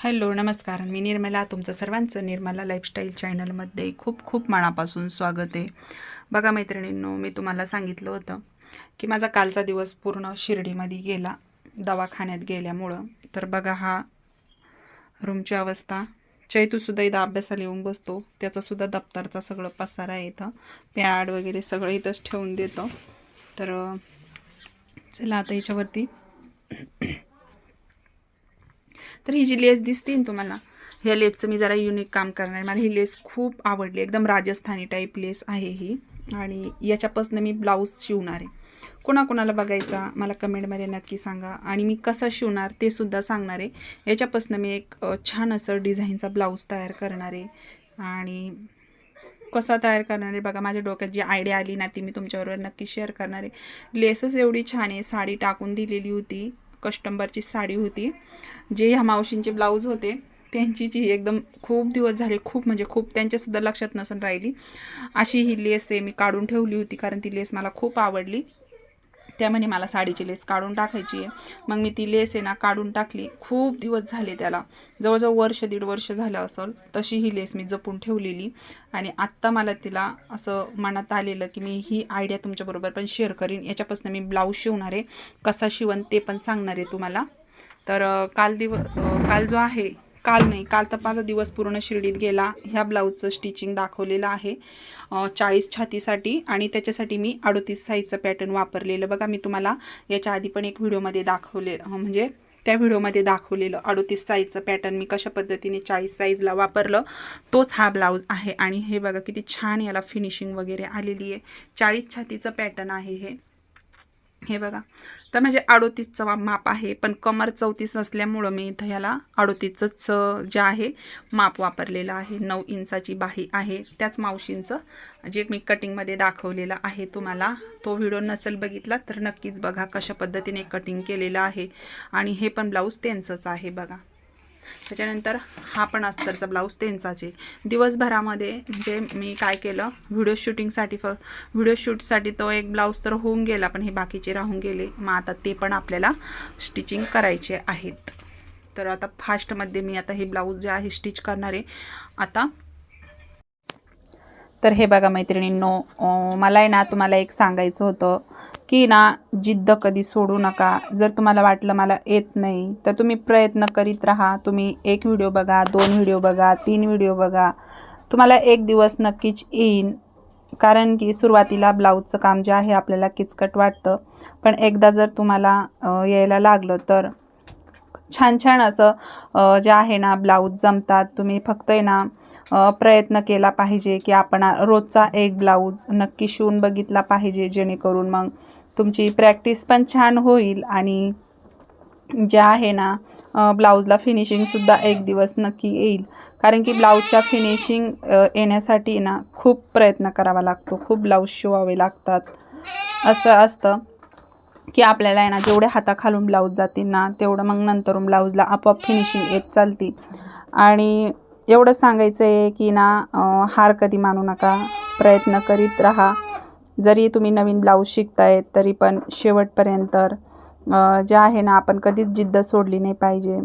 Hello नमस्कार. मी निर्मला तुमचं सर्वांचं निर्मला लाईफस्टाईल चॅनलमध्ये खूप खूप मनापासून स्वागत आहे. बघा मैत्रिणींनो मी तुम्हाला सांगितलं होतं की माझा कालचा दिवस पूर्ण शिर्डीमध्ये गेला दवाखान्यात गेल्यामुळं. तर बघा हा रूमची अवस्था. चैतूसुद्धा इथं अभ्यासाला येऊन बसतो. त्याचासुद्धा दप्तरचा सगळं पसारा आहे इथं. पॅड वगैरे सगळं इथंच ठेवून देतं. तर चला आता याच्यावरती तर ही जी लेस दिसते ना तुम्हाला ह्या लेसचं मी जरा युनिक काम करणार आहे. मला ही लेस खूप आवडली एकदम राजस्थानी टाईप लेस आहे ही. आणि याच्यापासून मी ब्लाऊज शिवणार आहे. कोणाकोणाला बघायचा मला कमेंटमध्ये नक्की सांगा. आणि मी कसं शिवणार ते सुद्धा सांगणार आहे. याच्यापासून मी एक छान असं डिझाईनचा ब्लाऊज तयार करणार आहे. आणि कसा तयार करणार आहे बघा माझ्या डोक्यात जी आयडिया आली ना ती मी तुमच्याबरोबर नक्की शेअर करणार आहे. लेसच एवढी छान आहे. साडी टाकून दिलेली होती. कस्टंबरची साडी होती जे ह्या मावशींचे ब्लाऊज होते त्यांची जी एकदम खूप दिवस झाले खूप म्हणजे खूप त्यांच्यासुद्धा लक्षात नसून राहिली. अशी ही लेस आहे मी काढून ठेवली होती कारण ती लेस मला खूप आवडली. त्या म्हणे मला साडीची लेस काढून टाकायची आहे. मग मी ती लेस आहे ना काढून टाकली. खूप दिवस झाले त्याला. जवळजवळ वर्ष दीड वर्ष झालं असेल तशी ही लेस मी जपून ठेवलेली. आणि आत्ता मला तिला असं मनात आलेलं की मी ही आयडिया तुमच्याबरोबर पण शेअर करीन. याच्यापासून मी ब्लाऊज शिवणार आहे. कसा शिवन ते पण सांगणार आहे तुम्हाला. तर काल दिव काल जो आहे काल नाही काल तर माझा दिवस पूर्ण शिर्डीत गेला. ह्या ब्लाऊजचं स्टिचिंग दाखवलेलं आहे. चाळीस छातीसाठी आणि त्याच्यासाठी मी अडोतीस साईजचं पॅटर्न वापरलेलं. बघा मी तुम्हाला याच्या आधी पण एक व्हिडिओमध्ये दाखवले म्हणजे त्या व्हिडिओमध्ये दाखवलेलं अडोतीस साईजचं पॅटर्न मी कशा पद्धतीने चाळीस साईजला वापरलं तोच हा ब्लाऊज आहे. आणि हे बघा किती छान याला फिनिशिंग वगैरे आलेली आहे. चाळीस छातीचं पॅटर्न आहे हे. हे बघा. तर म्हणजे अडोतीसचं वा- माप आहे पण कमर चौतीस असल्यामुळं मी इथं ह्याला अडोतीसचंच जे आहे माप वापरलेलं आहे. नऊ इंचाची बाही आहे त्याच मावशींचं. जे मी कटिंगमध्ये दाखवलेलं आहे तुम्हाला तो व्हिडिओ नसेल बघितला तर नक्कीच बघा कशा पद्धतीने कटिंग केलेलं आहे. आणि हे पण ब्लाऊज त्यांचंच आहे बघा. त्याच्यानंतर हा पण अस्तरचा ब्लाऊज त्यांचाच आहे दिवसभरामध्ये म्हणजे मी काय केलं व्हिडिओ शूटिंगसाठी फ व्हिडिओ शूटसाठी तो एक ब्लाऊज तर होऊन गेला पण हे बाकीचे राहून गेले. मग आता ते पण आपल्याला स्टिचिंग करायचे आहेत. तर आता फास्टमध्ये मी आता हे ब्लाऊज जे आहे स्टिच करणार. आहे आता तर हे बघा मैत्रिणींनो मला आहे ना तुम्हाला एक सांगायचं होतं की ना जिद्द कधी सोडू नका. जर तुम्हाला वाटलं मला येत नाही तर तुम्ही प्रयत्न करीत राहा. तुम्ही एक व्हिडिओ बघा दोन व्हिडिओ बघा तीन व्हिडिओ बघा. तुम्हाला एक दिवस नक्कीच येईन कारण की सुरुवातीला ब्लाऊजचं काम जे आहे आपल्याला किचकट वाटतं. पण एकदा जर तुम्हाला यायला लागलं तर छान छान असं जे आहे ना ब्लाऊज जमतात. तुम्ही फक्त आहे ना प्रयत्न केला पाहिजे की आपण रोजचा एक ब्लाऊज नक्की शिवून बघितला पाहिजे जेणेकरून मग तुमची प्रॅक्टिस पण छान होईल आणि जे आहे ना ब्लाऊजला फिनिशिंगसुद्धा एक दिवस नक्की येईल. कारण की ब्लाऊजच्या फिनिशिंग येण्यासाठी ना खूप प्रयत्न करावा लागतो. खूप ब्लाऊज शिवावे लागतात. असं असतं. की आपल्याला आहे ना जेवढे हाताखालून ब्लाऊज जातील ना तेवढं मग नंतरून ब्लाऊजला आपोआप फिनिशिंग येत चालती आणि एवढं सांगायचं आहे की ना हार कधी मानू नका प्रयत्न करीत राहा. जरी तुम्ही नवीन ब्लाऊज शिकतायत तरी पण शेवटपर्यंत जे आहे ना आपण कधीच जिद्द सोडली नाही पाहिजे.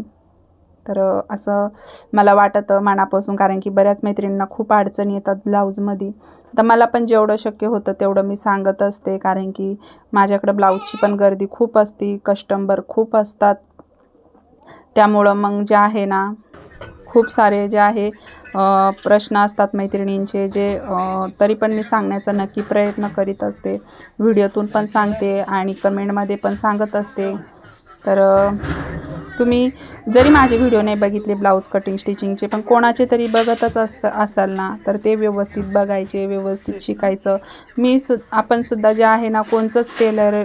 तर असं मला वाटतं मनापासून कारण की बऱ्याच मैत्रिणींना खूप अडचणी येतात ब्लाऊजमध्ये. तर मला पण जेवढं शक्य होतं तेवढं मी सांगत असते कारण की माझ्याकडं ब्लाऊजची पण गर्दी खूप असते कस्टंबर खूप असतात. त्यामुळं मग जे आहे ना खूप सारे जे आहे प्रश्न असतात मैत्रिणींचे जे तरी पण मी सांगण्याचा नक्की प्रयत्न करीत असते. व्हिडिओतून पण सांगते आणि कमेंटमध्ये पण सांगत असते. तर तुम्ही जरी माझे व्हिडिओ नाही बघितले ब्लाऊज कटिंग स्टिचिंगचे पण कोणाचे तरी बघतच अस असाल ना तर ते व्यवस्थित बघायचे व्यवस्थित शिकायचं. मी सु आपण सुद्धा जे आहे ना कोणचंच टेलर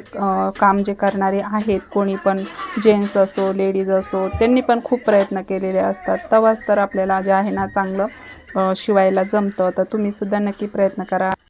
काम जे करणारे आहेत कोणी पण जेंट्स असो लेडीज असो त्यांनी पण खूप प्रयत्न केलेले असतात. तेव्हाच तर आपल्याला जे आहे ना चांगलं शिवायला जमतं. तर तुम्ही सुद्धा नक्की प्रयत्न करा.